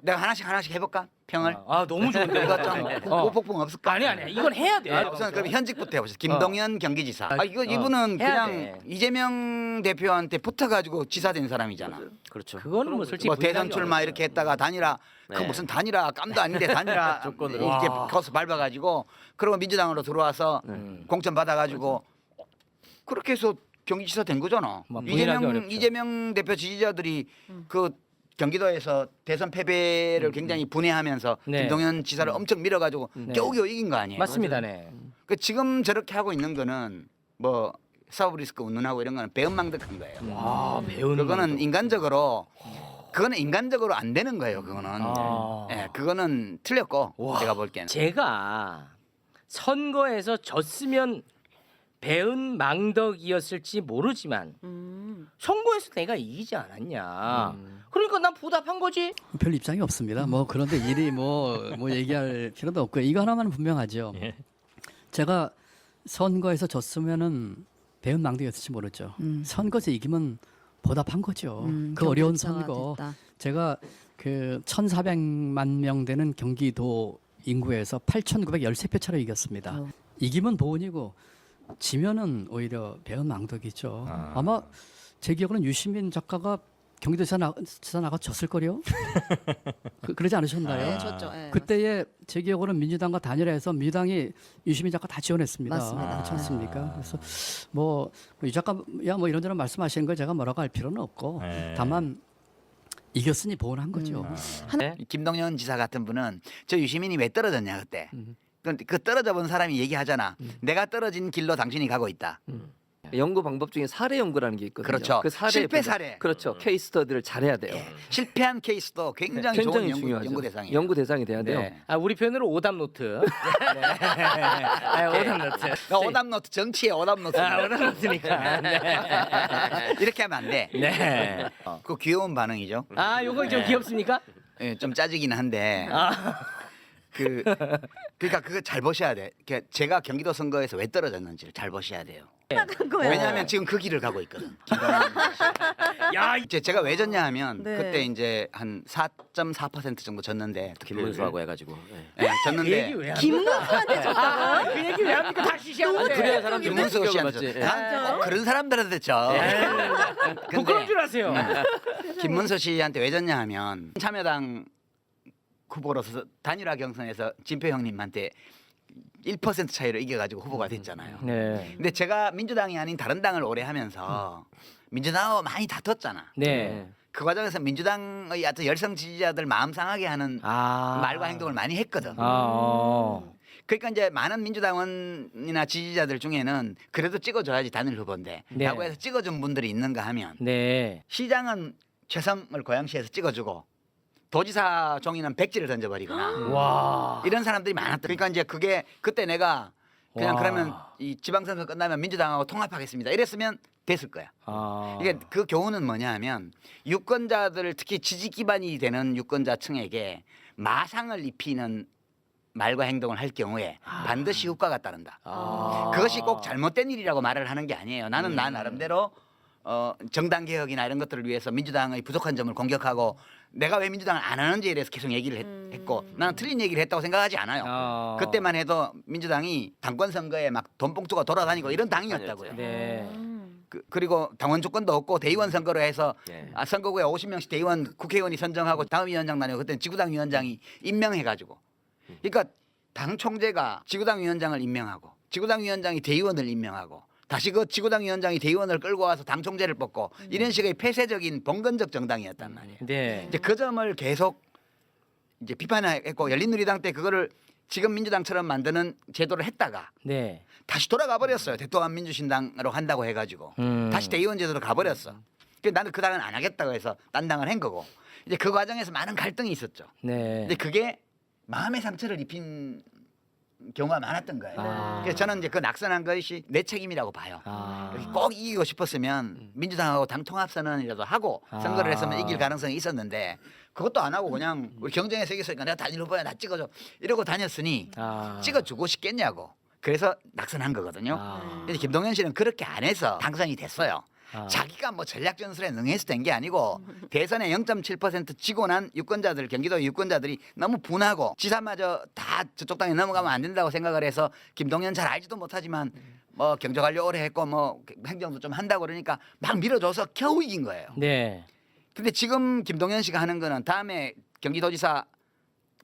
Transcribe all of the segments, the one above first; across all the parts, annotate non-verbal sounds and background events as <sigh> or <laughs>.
내가 하나씩 하나씩 해볼까? 평을. 아 너무 좋은데. <laughs> 이거 좀 어. 오폭풍 없을까? 아니 아니 이건 해야 돼. 아, 우선 그럼 현직부터 해보세요. 김동연 경기지사. 아 이거 어. 이분은 해야 그냥 돼. 이재명 대표한테 붙어가지고 지사 된 사람이잖아. 그렇죠. 그거는 뭐 솔직히 뭐 대선 출마 어렵죠. 이렇게 했다가 단일화 그 네. 무슨 단일화 깜도 아닌데 단일화 <laughs> 조건으로. 이렇게 와. 거서 밟아가지고 그러고 민주당으로 들어와서 음. 공천 받아가지고 그렇게 해서 경기지사 된 거잖아. 뭐 부인하기 이재명 어렵죠. 이재명 대표 지지자들이 그 경기도에서 대선 패배를 굉장히 분해하면서 네. 김동연 지사를 엄청 밀어가지고 네. 겨우겨우 이긴 거 아니에요? 맞습니다, 네. 그 지금 저렇게 하고 있는 거는 뭐 사법 리스크 운운하고 이런 거는 배은망덕한 거예요. 와 배우는 그거는 방법. 인간적으로 그거는 인간적으로 안 되는 거예요. 그거는 아. 예, 그거는 틀렸고 와. 제가 볼 때는 제가 선거에서 졌으면 배은 망덕이었을지 모르지만 음. 선거에서 내가 이기지 않았냐. 그러니까 난 보답한 거지. 별 입장이 없습니다. 뭐 그런데 일이 뭐 뭐 얘기할 필요도 없고 이거 하나만은 분명하죠. 예. 제가 선거에서 졌으면은 배은 망대였을지 모르죠. 음. 선거에서 이기면 보답한 거죠. 음, 그 어려운 선거 됐다. 제가 그 1,400만 명 되는 경기도 인구에서 8,913표 차로 이겼습니다. 어. 이기면 보은이고 지면은 오히려 배은 망덕이죠. 아. 아. 마제 기억으로는 유시민 작가가 경기도지사 나, 지사 나가 졌을 거요. 그, 그러지 않으셨나요? 네, 졌죠. 예, 그때에 제 기억으로는 민주당과 단일화해서 민주당이 유시민 작가 다 지원했습니다. 맞습니다. 그렇지 않습니까? 그래서 뭐이 작가야 뭐 이런저런 말씀하시는 걸 제가 뭐라고 할 필요는 없고 네. 다만 이겼으니 보온한 거죠. 네. 김동연 지사 같은 분은 저 유시민이 왜 떨어졌냐 그때 음. 그, 그 떨어져 본 사람이 얘기하잖아 내가 떨어진 길로 당신이 가고 있다 연구 방법 중에 사례 연구라는 게 있거든요. 그렇죠. 그 사례 실패 분석. 사례. 그렇죠. 케이스 스터디를 잘해야 돼요. 실패한 케이스도 굉장히, 네, 좋은 연구, 중요하죠. 연구 대상이에요 연구 대상이 돼야 돼요. 네. 아 우리 편으로 오답 노트. <laughs> 네. 아, 오답 노트. 그러니까 오답 노트 정치의 오답 노트 아 오답 노트니까. <laughs> 네. 이렇게 하면 안 돼 네. 그 귀여운 반응이죠 아 요거 좀 귀엽습니까? 예, 좀 짜지긴 한데 아. 그 그러니까 그거 잘 보셔야 돼. 그러니까 제가 경기도 선거에서 왜 떨어졌는지를 잘 보셔야 돼요. 거예요. 왜냐하면 지금 그 길을 가고 있거든. <laughs> 야 이제 제가 왜 졌냐 하면 네. 그때 이제 한 4.4% 정도 졌는데 김문수하고 해가지고. 네. 예, 그 졌는데 얘기 왜 김문수한테 줬다고요? 아, 그 얘기 왜 합니까? 다시 시작하세요. 그래야 사람들이 김문수 씨한테. 졌- 난 꼭 그런 사람들한테 졌죠. 부끄러운 <laughs> 줄 아세요. 김문수 씨한테 왜 졌냐 하면 참여당 후보로서 단일화 경선에서 진표 형님한테 1% 차이로 이겨가지고 후보가 됐잖아요. 네. 근데 제가 민주당이 아닌 다른 당을 오래 하면서 민주당하고 많이 다퉜잖아. 네. 그 과정에서 민주당의 어떤 열성 지지자들 마음 상하게 하는 아 말과 행동을 많이 했거든. 아. 어. 그러니까 이제 많은 민주당원이나 지지자들 중에는 그래도 찍어줘야지 단일 후보인데 네. 라고 해서 찍어준 분들이 있는가 하면 네. 시장은 최성을 고양시에서 찍어주고 도지사 종이는 백지를 던져버리거나 <gasps> 와. 이런 사람들이 많았다. 그러니까 이제 그게 그때 내가 그냥 와. 그러면 이 지방선거 끝나면 민주당하고 통합하겠습니다. 이랬으면 됐을 거야. 아. 이게 그 교훈은 뭐냐 하면 유권자들 특히 지지 기반이 되는 유권자층에게 마상을 입히는 말과 행동을 할 경우에 반드시 효과가 따른다. 아. 그것이 꼭 잘못된 일이라고 말을 하는 게 아니에요. 나는 나 나름대로 어, 정당 개혁이나 이런 것들을 위해서 민주당의 부족한 점을 공격하고 내가 왜 민주당을 안 하는지에 대해서 계속 얘기를 했, 했고 나는 틀린 얘기를 했다고 생각하지 않아요. 어. 그때만 해도 민주당이 당권 선거에 막 돈봉투가 돌아다니고 이런 당이었다고요. 네. 그, 그리고 당원 조건도 없고 대의원 선거로 해서 네. 아, 선거구에 50명씩 대의원 국회의원이 선정하고 다음 위원장 다니고 그때는 지구당 위원장이 임명해가지고 그러니까 당 총재가 지구당 위원장을 임명하고 지구당 위원장이 대의원을 임명하고 다시 그 지구당 위원장이 대의원을 끌고 와서 당 총재를 뽑고 이런 식의 폐쇄적인 봉건적 정당이었단 말이에요. 네. 이제 그 점을 계속 이제 비판했고 열린우리당 때 그거를 지금 민주당처럼 만드는 제도를 했다가 네. 다시 돌아가 버렸어요. 대통합 민주신당으로 한다고 해가지고 음. 다시 대의원 제도로 가버렸어. 그 나는 그 당은 안 하겠다고 해서 딴 당을 한 거고 이제 그 과정에서 많은 갈등이 있었죠. 네. 근데 그게 마음의 상처를 입힌 경우가 많았던 거예요. 아. 그래서 저는 이제 그 낙선한 것이 내 책임이라고 봐요. 아. 꼭 이기고 싶었으면 민주당하고 당 통합 선언이라도 하고 아. 선거를 했으면 이길 가능성이 있었는데 그것도 안 하고 그냥 우리 경쟁에서 이겼으니까 내가 단일 후보야 나 찍어줘 이러고 다녔으니 아. 찍어주고 싶겠냐고. 그래서 낙선한 거거든요. 아. 근데 김동연 씨는 그렇게 안 해서 당선이 됐어요. 아. 자기가 뭐 전략 전술에 능해서 된게 아니고 대선에 0.7% 지고 난 유권자들 경기도 유권자들이 너무 분하고 지사마저 다 저쪽 당에 넘어가면 안 된다고 생각을 해서 김동연 잘 알지도 못하지만 뭐 경제관료 오래 했고 뭐 행정도 좀 한다고 그러니까 막 밀어줘서 겨우 이긴 거예요. 네. 근데 지금 김동연 씨가 하는 거는 다음에 경기도지사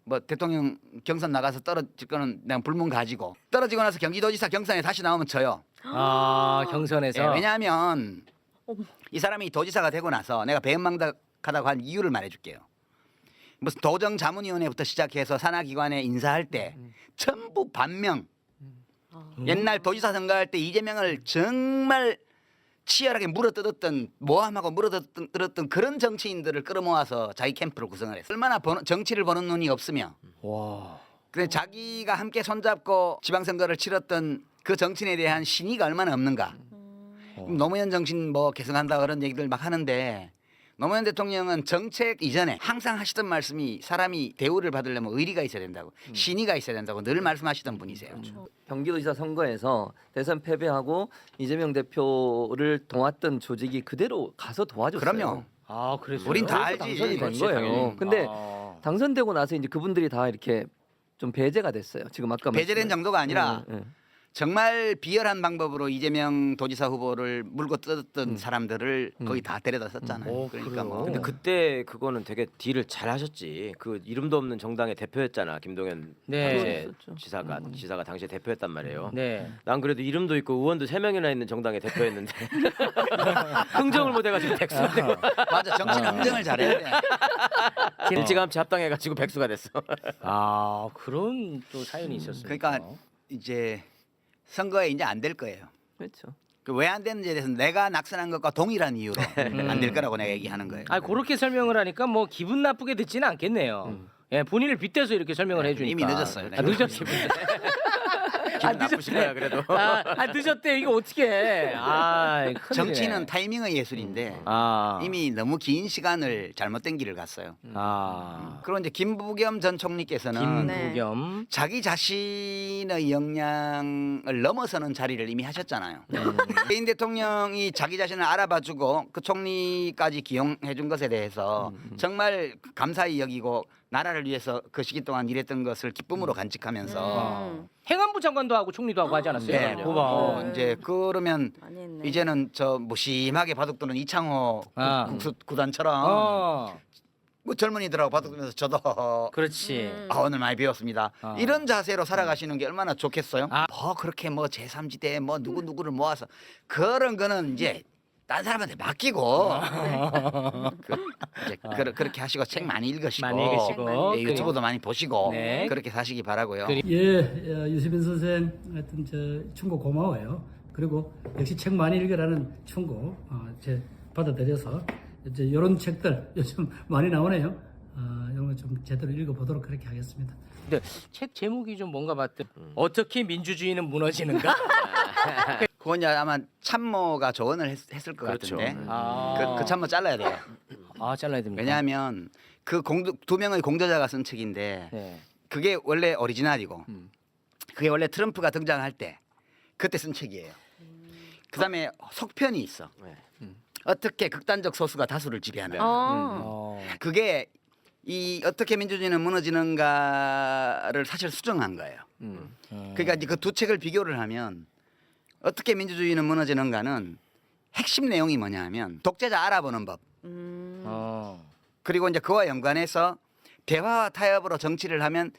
뭐 대통령 경선 나가서 떨어질 거는 그냥 불문 가지고 떨어지고 나서 경기도지사 경선에 다시 나오면 져요. 아 경선에서 예, 왜냐하면 이 사람이 도지사가 되고 나서 내가 배은망덕하다고 한 이유를 말해줄게요. 무슨 도정자문위원회부터 시작해서 산하기관에 인사할 때 전부 반명. 옛날 도지사 선거할 때 이재명을 정말 치열하게 물어뜯었던 모함하고 물어뜯었던 그런 정치인들을 끌어모아서 자기 캠프를 구성을 했어요. 얼마나 번- 정치를 보는 눈이 없으며 와. 근데 자기가 함께 손잡고 지방선거를 치렀던 그 정치인에 대한 신의가 얼마나 없는가. 그럼 노무현 정신 뭐 계승한다 그런 얘기들 막 하는데 노무현 대통령은 정책 이전에 항상 하시던 말씀이 사람이 대우를 받으려면 의리가 있어야 된다고 신의가 있어야 된다고 늘 말씀하시던 분이세요. 경기도지사 선거에서 대선 패배하고 이재명 대표를 도왔던 조직이 그대로 가서 도와줬어요. 그럼요. 아 그래서 우린 다 알지. 당선이 된 그렇지, 거예요. 당연히. 근데 아. 당선되고 나서 이제 그분들이 다 이렇게 좀 배제가 됐어요. 지금 아까 배제된 말씀하신- 정도가 아니라 예, 예. 정말 비열한 방법으로 이재명 도지사 후보를 물고 뜯었던 사람들을 거의 다 데려다 썼잖아요. 오, 그러니까 그래요? 뭐 근데 그때 그거는 되게 딜을 잘 하셨지. 그 이름도 없는 정당의 대표였잖아. 김동연 네. 당시에 그랬었죠. 지사가 지사가 당시에 대표였단 말이에요. 네. 난 그래도 이름도 있고 의원도 세 명이나 있는 정당의 대표였는데 <laughs> 흥정을 못 해가지고 백수가 되고 맞아 정치는 흥정을 잘해야 돼. <laughs> 일찌감치 합당해가지고 백수가 됐어. 아 그런 또 사연이 있었어요. 그러니까 이제 선거에 이제 안 될 거예요. 그렇죠. 왜안 되는지에 대해서 내가 낙선한 것과 동일한 이유로 <laughs> 음. 안될 거라고 내가 얘기하는 거예요. 아 그렇게 설명을 하니까 뭐 기분 나쁘게 듣지는 않겠네요. 예, 본인을 빗대서 이렇게 설명을 네, 해주니까 이미 늦었어요. 아, 늦었습니다. <laughs> <laughs> 기분 나쁘실 거야 그래도. 아, 아 늦었대 이거 어떻게 해? 아 큰일이네. 정치는 타이밍의 예술인데 아 이미 너무 긴 시간을 잘못된 길을 갔어요. 아 그리고 이제 김부겸 전 총리께서는 김부겸 자기 자신의 역량을 넘어서는 자리를 이미 하셨잖아요. 개인 대통령이 자기 자신을 알아봐주고 그 총리까지 기용해준 것에 대해서 정말 감사히 여기고 나라를 위해서 그 시기 동안 일했던 것을 기쁨으로 간직하면서 음. 행안부 장관도 하고 총리도 하고 하지 않았어요? 네, 고마워. 뭐 이제 그러면 많이 했네. 이제는 저 무심하게 바둑두는 이창호 구- 아. 국수 구단처럼 어 뭐 젊은이들하고 바둑두면서 저도 <laughs> 그렇지. 음. 아, 오늘 많이 배웠습니다. 아. 이런 자세로 살아가시는 게 얼마나 좋겠어요? 아. 뭐 그렇게 뭐 제3지대 뭐 누구 누구를 모아서 그런 거는 이제 딴 사람한테 맡기고 그, 이제 그, 그렇게 하시고 책 많이 읽으시고, 많이 읽으시고 네, 유튜브도 많이 보시고 네. 그렇게 사시기 바라고요. 예, 어, 유시민 선생 하여튼 저 충고 고마워요. 그리고 역시 책 많이 읽으라는 충고 어, 제 받아들여서 이제 이런 책들 요즘 많이 나오네요. 어, 이런 거 좀 제대로 읽어보도록 그렇게 하겠습니다. 근데 책 제목이 좀 뭔가 봤더 어떻게 민주주의는 무너지는가? <laughs> 그건 이제 아마 참모가 조언을 했, 을것 그렇죠. 같은데 아, 그, 그 참모 잘라야 돼요. 아 잘라야 됩니다. 왜냐하면 그 공두, 두 명의 공저자가 쓴 책인데 네. 그게 원래 오리지널이고 음. 그게 원래 트럼프가 등장할 때 그때 쓴 책이에요. 그다음에 속편이 있어. 네. 어떻게 극단적 소수가 다수를 지배하면 어. 어. 그게 이 어떻게 민주주의는 무너지는가를 사실 수정한 거예요. 음. 그러니까 이제 그 두 책을 비교를 하면 어떻게 민주주의는 무너지는가는 핵심 내용이 뭐냐 하면 독재자 알아보는 법 음. 어. 그리고 이제 그와 연관해서 대화와 타협으로 정치를 하면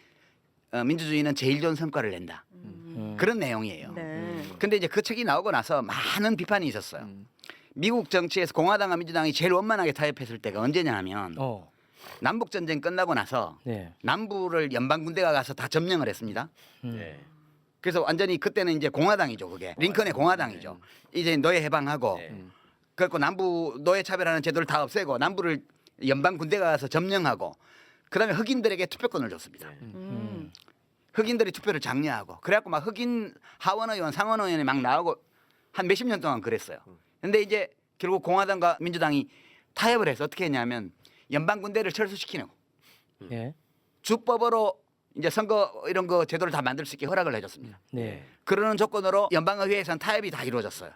어, 민주주의는 제일 좋은 성과를 낸다. 음. 그런 내용이에요. 네. 근데 이제 그 책이 나오고 나서 많은 비판이 있었어요. 음. 미국 정치에서 공화당과 민주당이 제일 원만하게 타협했을 때가 언제냐 하면 어. 남북 전쟁 끝나고 나서 네. 남부를 연방 군대가 가서 다 점령을 했습니다. 음. 네. 그래서 완전히 그때는 이제 공화당이죠, 그게 링컨의 공화당이죠. 이제 노예 해방하고 네. 그래고 남부 노예 차별하는 제도를 다 없애고 남부를 연방 군대가 가서 점령하고 그다음에 흑인들에게 투표권을 줬습니다. 음. 흑인들이 투표를 장려하고 그래갖고 막 흑인 하원 의원, 상원 의원이 막 나오고 한 몇십 년 동안 그랬어요. 근데 이제 결국 공화당과 민주당이 타협을 해서 어떻게 했냐면 연방 군대를 철수시키는 예. 주법으로 이제 선거 이런 거 제도를 다 만들 수 있게 허락을 해줬습니다. 네. 그러는 조건으로 연방의회에서는 타협이 다 이루어졌어요.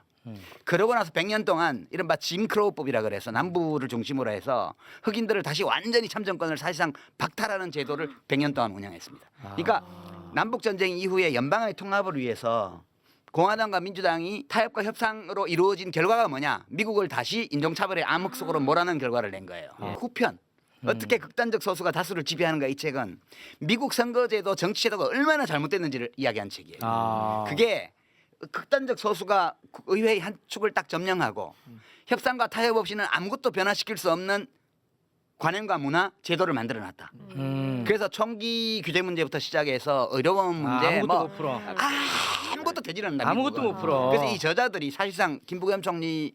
그러고 나서 100년 동안 이른바 짐크로우법이라 그래서 남부를 중심으로 해서 흑인들을 다시 완전히 참정권을 사실상 박탈하는 제도를 100년 동안 운영했습니다. 그러니까 남북 전쟁 이후에 연방의 통합을 위해서 공화당과 민주당이 타협과 협상으로 이루어진 결과가 뭐냐? 미국을 다시 인종차별의 암흑 속으로 몰아넣은 결과를 낸 거예요. 후편. 어떻게 극단적 소수가 다수를 지배하는가 이 책은 미국 선거제도 정치 제도가 얼마나 잘못됐는지를 이야기한 책이에요. 아. 그게 극단적 소수가 의회의 한 축을 딱 점령하고 협상과 타협 없이는 아무것도 변화시킬 수 없는 관행과 문화 제도를 만들어 놨다. 음. 그래서 총기 규제 문제부터 시작해서 의료보험 문제 아, 아무것도 뭐 못 풀어. 아무것도 되질 않는다. 아무것도 미국은. 못 풀어. 그래서 이 저자들이 사실상 김부겸 총리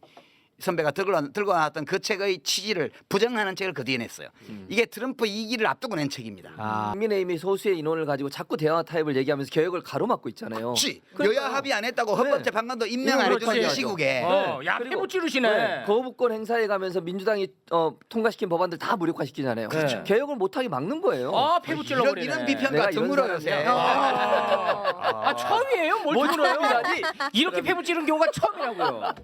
선배가 들고, 나- 들고 나왔던 그 책의 취지를 부정하는 책을 그 뒤에 냈어요. 이게 트럼프 2기를 앞두고 낸 책입니다. 아. 국민의힘이 소수의 인원을 가지고 자꾸 대화 타협을 얘기하면서 개혁을 가로막고 있잖아요. 혹시 그러니까요. 여야 합의 안 했다고 헌법재판관도 임명 안 해주는 이 그렇지. 시국에 어, 야 그리고- 패부 찌르시네. 네, 거부권 행사해 가면서 민주당이 어, 통과시킨 법안들 다 무력화시키잖아요. 그렇죠. 개혁을 못하게 막는 거예요. 아 패부 찔러 이런, 버리네. 이런 내가 비평가 이런 드물어 요새. 사람이야. 아, 아 처음이에요? 뭘? 처음이라니? 이렇게 패부 찌른 경우가 처음이라고요.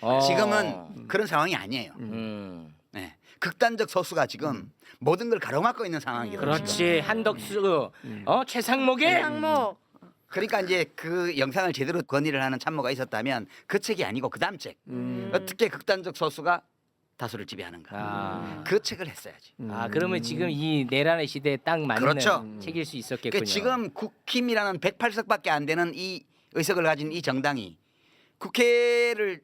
어. 지금은 그런 상황이 아니에요. 음. 네. 극단적 소수가 지금 모든 걸 가로막고 있는 상황이거든요. 그렇지 한덕수, 어 최상목의 상목. 그러니까 이제 그 영상을 제대로 건의를 하는 참모가 있었다면 그 책이 아니고 그 다음 책 음. 어떻게 극단적 소수가 다수를 지배하는가 아. 그 책을 했어야지. 아 그러면 지금 이 내란의 시대에 딱 맞는 그렇죠. 책일 수 있었겠군요. 그러니까 지금 국힘이라는 108석밖에 안 되는 이 의석을 가진 이 정당이 국회를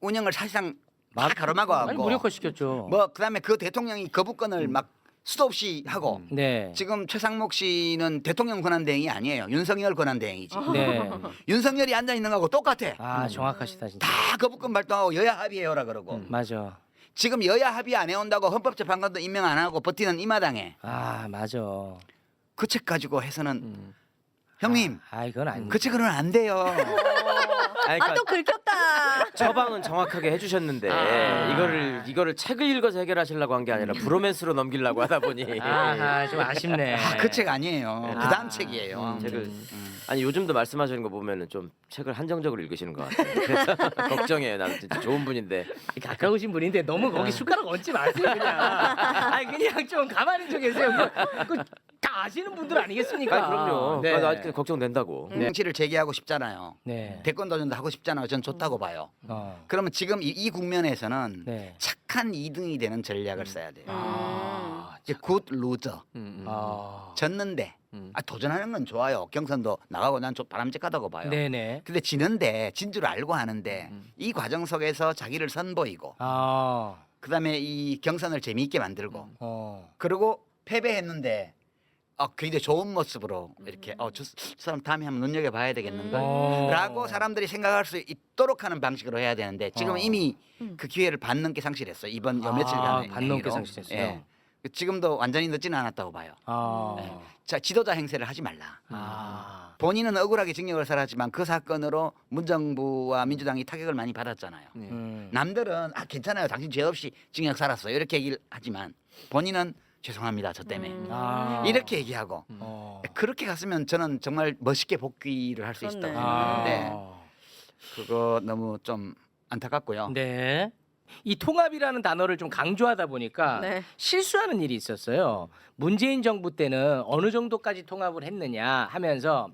운영을 사실상 다 가로막아 아니 갖고 무력화 시켰죠. 뭐 그다음에 그 대통령이 거부권을 막 수도 없이 하고 네. 지금 최상목 씨는 대통령 권한 대행이 아니에요. 윤석열 권한 대행이지. 네. <laughs> 윤석열이 앉아 있는 거하고 똑같아. 아 정확하시다 진짜. 다 거부권 발동하고 여야 합의해요라 그러고 맞아. 지금 여야 합의 안 해온다고 헌법재판관도 임명 안 하고 버티는 이 마당에 아 맞아. 그 책 가지고 해서는 형님 아 이건 아니. 그 책으로는 안 돼요. 아니, <laughs> 아 그러니까 또 긁혔다. 처방은 정확하게 해주셨는데 아. 이거를 이거를 책을 읽어서 해결하시려고 한 게 아니라 브로맨스로 넘기려고 하다 보니 아하 좀 아쉽네. 그책 아니에요. 그 다음 아. 책이에요. 책을 아니 요즘도 말씀하시는 거 보면은 좀 책을 한정적으로 읽으시는 것 같아요. <laughs> 그래서 걱정해요. 나는 진짜 좋은 분인데 가까우신 분인데 너무 거기 숟가락 얹지 마세요 그냥. 아니 그냥 좀 가만히 좀 계세요. 그, 다 아시는 분들 아니겠습니까? 아 그럼요. 네. 나도 아직도 걱정된다고. 정치를 재개하고 싶잖아요. 네. 대권 도전도 하고 싶잖아요. 전 좋다고 봐요. 어. 그러면 지금 이, 이 국면에서는 네. 착한 2등이 되는 전략을 써야 돼요. 음. 이제 굿 루저. 음, 음. 아. 졌는데 음. 아, 도전하는 건 좋아요. 경선도 나가고 난 좀 바람직하다고 봐요. 네네. 근데 지는데 진 줄 알고 하는데 음. 이 과정 속에서 자기를 선보이고 아. 그다음에 이 경선을 재미있게 만들고 어. 그리고 패배했는데 어, 굉장히 좋은 모습으로 이렇게 어, 저, 저 사람 다음에 한번 눈여겨봐야 되겠는걸 어. 라고 사람들이 생각할 수 있도록 하는 방식으로 해야 되는데 지금 어. 이미 그 기회를 반 넘게 상실했어요. 이번 요 아, 며칠간 반 넘게 상실했어요? 지금도 완전히 늦지는 않았다고 봐요. 아. 네. 자 지도자 행세를 하지 말라. 아. 본인은 억울하게 징역을 살았지만 그 사건으로 문정부와 민주당이 타격을 많이 받았잖아요. 음. 남들은 아 괜찮아요, 당신 죄 없이 징역 살았어요 이렇게 얘기를 하지만 본인은 죄송합니다, 저 때문에 음. 아. 이렇게 얘기하고 어. 그렇게 갔으면 저는 정말 멋있게 복귀를 할 수 있었다고 그렇네. 생각하는데 아. 그거 너무 좀 안타깝고요. 네. 이 통합이라는 단어를 좀 강조하다 보니까 네. 실수하는 일이 있었어요. 문재인 정부 때는 어느 정도까지 통합을 했느냐 하면서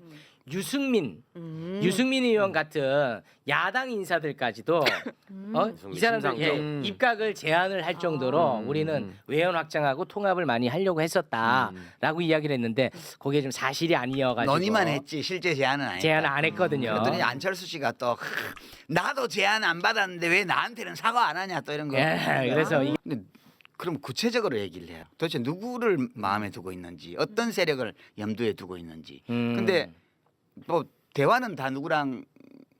유승민, 음. 유승민 의원 같은 야당 인사들까지도 <laughs> 어? 이 사람들 예, 심상정. 입각을 제한을 할 정도로 음. 우리는 외연 확장하고 통합을 많이 하려고 했었다라고 이야기를 했는데 그게 좀 사실이 아니어가지고 논의만 했지 실제 제안은 아니다. 제안을 안 했거든요. 그랬더니 안철수 씨가 또 <laughs> 나도 제안 안 받았는데 왜 나한테는 사과 안 하냐 또 이런 거. 예, 그래서 이- 근데 그럼 구체적으로 얘기를 해요. 도대체 누구를 마음에 두고 있는지, 어떤 세력을 염두에 두고 있는지. 음. 근데 뭐 대화는 다 누구랑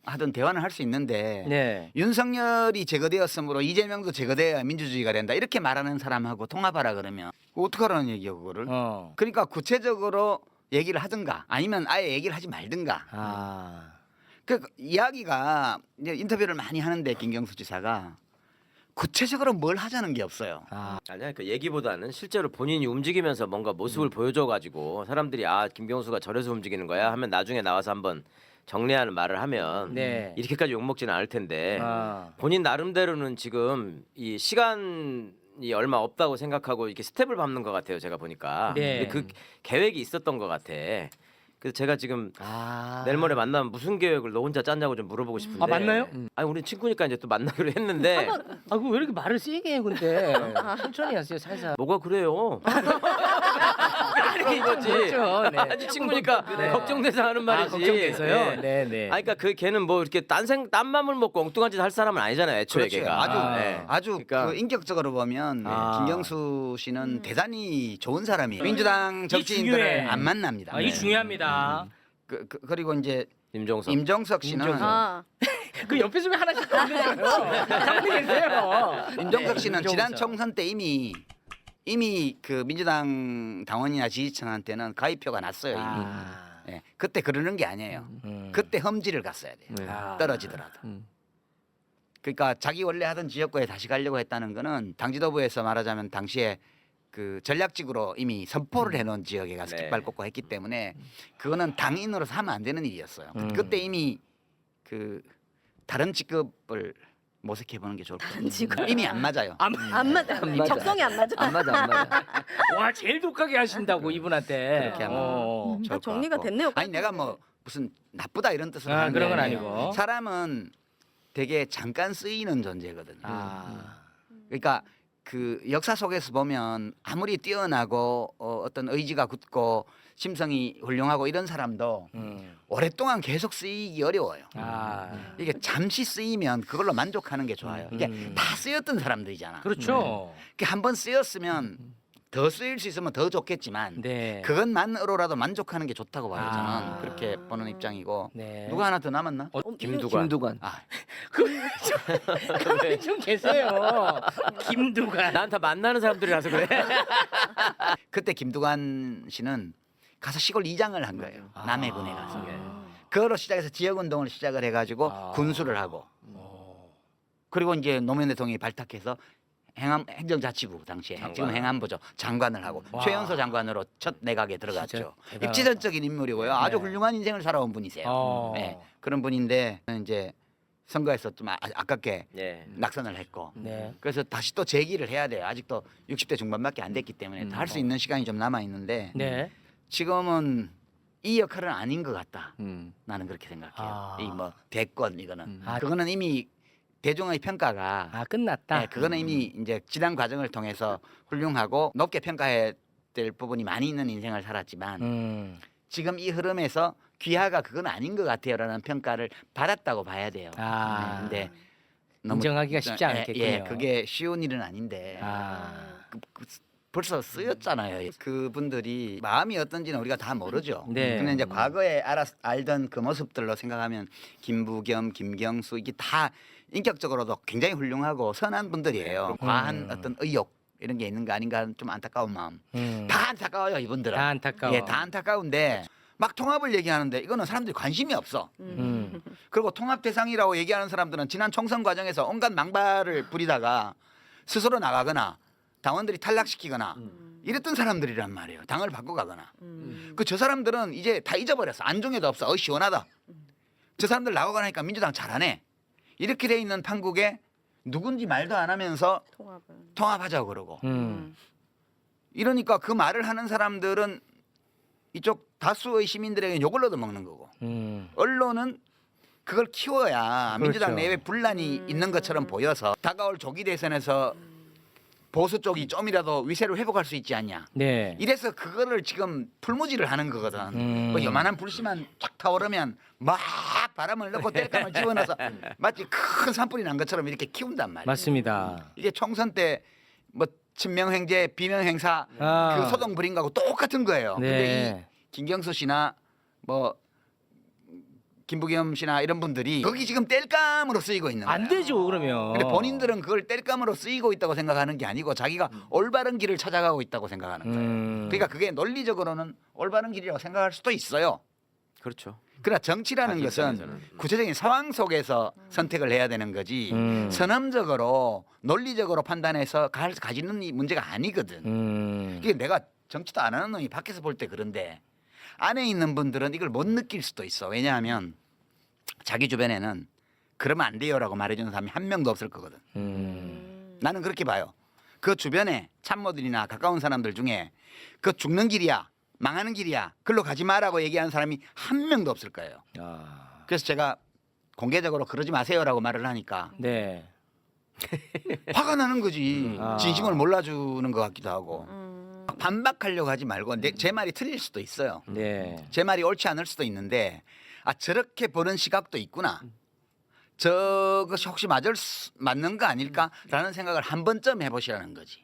하든 대화는 할 수 있는데 네. 윤석열이 제거되었으므로 이재명도 제거되어야 민주주의가 된다 이렇게 말하는 사람하고 통합하라 그러면 어떡하라는 얘기야 그거를. 어. 그러니까 구체적으로 얘기를 하든가 아니면 아예 얘기를 하지 말든가. 아. 그 이야기가 이제 인터뷰를 많이 하는데 김경수 지사가 구체적으로 뭘 하자는 게 없어요. 아. 아니야 그 얘기보다는 실제로 본인이 움직이면서 뭔가 모습을 보여줘가지고 사람들이 아 김경수가 저래서 움직이는 거야 하면 나중에 나와서 한번 정리하는 말을 하면 네. 이렇게까지 욕 먹지는 않을 텐데 아. 본인 나름대로는 지금 이 시간이 얼마 없다고 생각하고 이렇게 스텝을 밟는 것 같아요. 제가 보니까 네. 근데 그 계획이 있었던 것 같아. 그래서 제가 지금 아. 내일 모레 만나면 무슨 계획을 너 혼자 짰냐고 좀 물어보고 싶은데. 아, 맞나요? 아니 우리 친구니까 이제 또 만나기로 했는데 <laughs> 아, 그왜 이렇게 말을 세게 해 근데 천천히 하세요 살살. 뭐가 그래요? 거지. 그렇죠. 네. 아니 친구니까 네. 걱정돼서 하는 말이지. 아, 걱정돼서요. 네. 네, 네. 아니 그러니까 그 걔는 뭐 이렇게 딴생 딴 맘을 먹고 엉뚱한 짓 할 사람은 아니잖아요. 애초에 그렇죠. 걔가. 아주 네. 아주 그러니까 그 인격적으로 보면 아. 김경수 씨는 대단히 좋은 사람이에요. 음. 민주당. 정치인들을 안 만납니다. 아, 이게 네. 중요합니다. 그, 그, 그 리고 이제 임종석. 임종석 씨는 임종석. 아, 그 옆에 좀 하나씩 건드려요. 가만히 계세요. <laughs> 임종석 네, 씨는 임종석. 지난 총선 때 이미 이미 그 민주당 당원이나 지지층한테는 가입표가 났어요 이미. 아. 예, 그때 그러는 게 아니에요. 음. 그때 험지를 갔어야 돼요. 네. 아. 떨어지더라도. 음. 그러니까 자기 원래 하던 지역구에 다시 가려고 했다는 거는 당 지도부에서 말하자면 당시에 그 전략적으로 이미 선포를 해놓은 지역에 가서 네. 깃발 꽂고 했기 때문에 그거는 당인으로서 하면 안 되는 일이었어요. 음. 그때 이미 그 다른 직급을 모색해 보는 게 좋을 것 같아요. 직업. 이미 안 맞아요. 안, 안 맞아. 안 맞아. 적성이 안 맞아. 안 맞아 안 맞아. <laughs> 와 제일 독하게 하신다고 이분한테. 그렇게 하면 어. 좋을 다것 정리가 같고. 됐네요. 아니 내가 뭐 무슨 나쁘다 이런 뜻은 아, 아닌데 그런 건 아니고. 사람은 되게 잠깐 쓰이는 존재거든요. 아. 그러니까 그 역사 속에서 보면 아무리 뛰어나고 어, 어떤 의지가 굳고 심성이 훌륭하고 이런 사람도 음. 오랫동안 계속 쓰이기 어려워요. 아. 이게 잠시 쓰이면 그걸로 만족하는 게 좋아요. 이게 음. 다 쓰였던 사람들이잖아. 그렇죠. 한번 쓰였으면 더 쓰일 수 있으면 더 좋겠지만 네. 그것만으로라도 만족하는 게 좋다고 봐요. 저는 아. 그렇게 보는 입장이고 네. 누가 하나 더 남았나? 어, 김두관. 김두관. 아, <laughs> 가만히 좀 계세요. 김두관. 난 다 만나는 사람들이라서 그래. <laughs> 그때 김두관 씨는 가서 시골 이장을 한 거예요. 남해군에 가서. 아. 그거로 시작해서 지역 운동을 시작을 해가지고 아. 군수를 하고 그리고 이제 노무현 대통령이 발탁해서 행안 행정자치부 당시에 장관. 지금 행안부죠 장관을 하고 와. 최연소 장관으로 첫 내각에 들어갔죠. 대단하다. 입지전적인 인물이고요. 아주 네. 훌륭한 인생을 살아온 분이세요. 어. 네, 그런 분인데 이제 선거에서 좀 아, 아깝게 네. 낙선을 했고 네. 그래서 다시 또 재기를 해야 돼요. 아직도 60대 중반밖에 안 됐기 때문에 할수 있는 시간이 좀 남아 있는데 네. 지금은 이 역할은 아닌 것 같다. 음. 나는 그렇게 생각해요. 아. 이 뭐 대권 이거는 음. 아. 그거는 이미 대중의 평가가 아 끝났다. 네, 그거는 이미 이제 지난 과정을 통해서 훌륭하고 높게 평가해야 될 부분이 많이 있는 인생을 살았지만 음. 지금 이 흐름에서 귀하가 그건 아닌 것 같아요라는 평가를 받았다고 봐야 돼요. 아. 네, 근데 인정하기가 쉽지 예, 않겠군요. 예, 그게 쉬운 일은 아닌데 아. 그, 그, 벌써 쓰였잖아요. 그분들이 마음이 어떤지는 우리가 다 모르죠. 네. 근데 이제 과거에 알았, 알던 그 모습들로 생각하면 김부겸, 김경수 이게 다 인격적으로도 굉장히 훌륭하고 선한 분들이에요. 과한 음. 어떤 의욕 이런 게 있는 거 아닌가 좀 안타까운 마음. 음. 다 안타까워요 이분들은. 다 안타까워. 예, 다 안타까운데 막 통합을 얘기하는데 이거는 사람들이 관심이 없어. 음. 그리고 통합 대상이라고 얘기하는 사람들은 지난 총선 과정에서 온갖 망발을 부리다가 스스로 나가거나 당원들이 탈락시키거나 이랬던 사람들이란 말이에요. 당을 바꿔가거나. 음. 그 저 사람들은 이제 다 잊어버렸어. 안중에도 없어. 어 시원하다. 저 사람들 나오고 나니까 민주당 잘하네. 이렇게 돼 있는 판국에 누군지 말도 안 하면서 통합을. 통합하자고 그러고. 음. 이러니까 그 말을 하는 사람들은 이쪽 다수의 시민들에게 욕을 얻어먹는 거고. 음. 언론은 그걸 키워야 민주당 그렇죠. 내에 분란이 있는 것처럼 보여서 다가올 조기 대선에서 보수 쪽이 좀이라도 위세를 회복할 수 있지 않냐. 네. 이래서 그거를 지금 풀무지를 하는 거거든. 음. 뭐 요만한 불씨만 쫙 타오르면 막 바람을 넣고 땔감을 <laughs> 집어넣어서 마치 큰 산불이 난 것처럼 이렇게 키운단 말이야. 맞습니다. 이게 총선 때뭐 친명행제, 비명행사 아. 그 소동 부린 거하고 똑같은 거예요. 근데 네. 이 김경수 씨나 뭐 김부겸 씨나 이런 분들이 거기 지금 땔감으로 쓰이고 있는 거예요. 안 되죠 그러면. 근데 본인들은 그걸 땔감으로 쓰이고 있다고 생각하는 게 아니고 자기가 올바른 길을 찾아가고 있다고 생각하는 거예요. 음. 그러니까 그게 논리적으로는 올바른 길이라고 생각할 수도 있어요. 그렇죠. 그러나 정치라는 자기 것은 입장에서는. 구체적인 상황 속에서 선택을 해야 되는 거지 음. 선험적으로 논리적으로 판단해서 가, 가지는 이 문제가 아니거든. 음. 이게 내가 정치도 안 하는 놈이 밖에서 볼 때 그런데 안에 있는 분들은 이걸 못 느낄 수도 있어. 왜냐하면 자기 주변에는 그러면 안 돼요라고 말해주는 사람이 한 명도 없을 거거든. 음. 나는 그렇게 봐요. 그 주변에 참모들이나 가까운 사람들 중에 그 죽는 길이야, 망하는 길이야, 글로 가지 마라고 얘기하는 사람이 한 명도 없을 거예요. 아. 그래서 제가 공개적으로 그러지 마세요라고 말을 하니까 네. <laughs> 화가 나는 거지. 아. 진심을 몰라주는 것 같기도 하고 음. 반박하려고 하지 말고 내, 제 말이 틀릴 수도 있어요. 네. 제 말이 옳지 않을 수도 있는데 아 저렇게 보는 시각도 있구나. 저것이 혹시 맞을 수, 맞는 거 아닐까라는 생각을 한 번쯤 해보시라는 거지.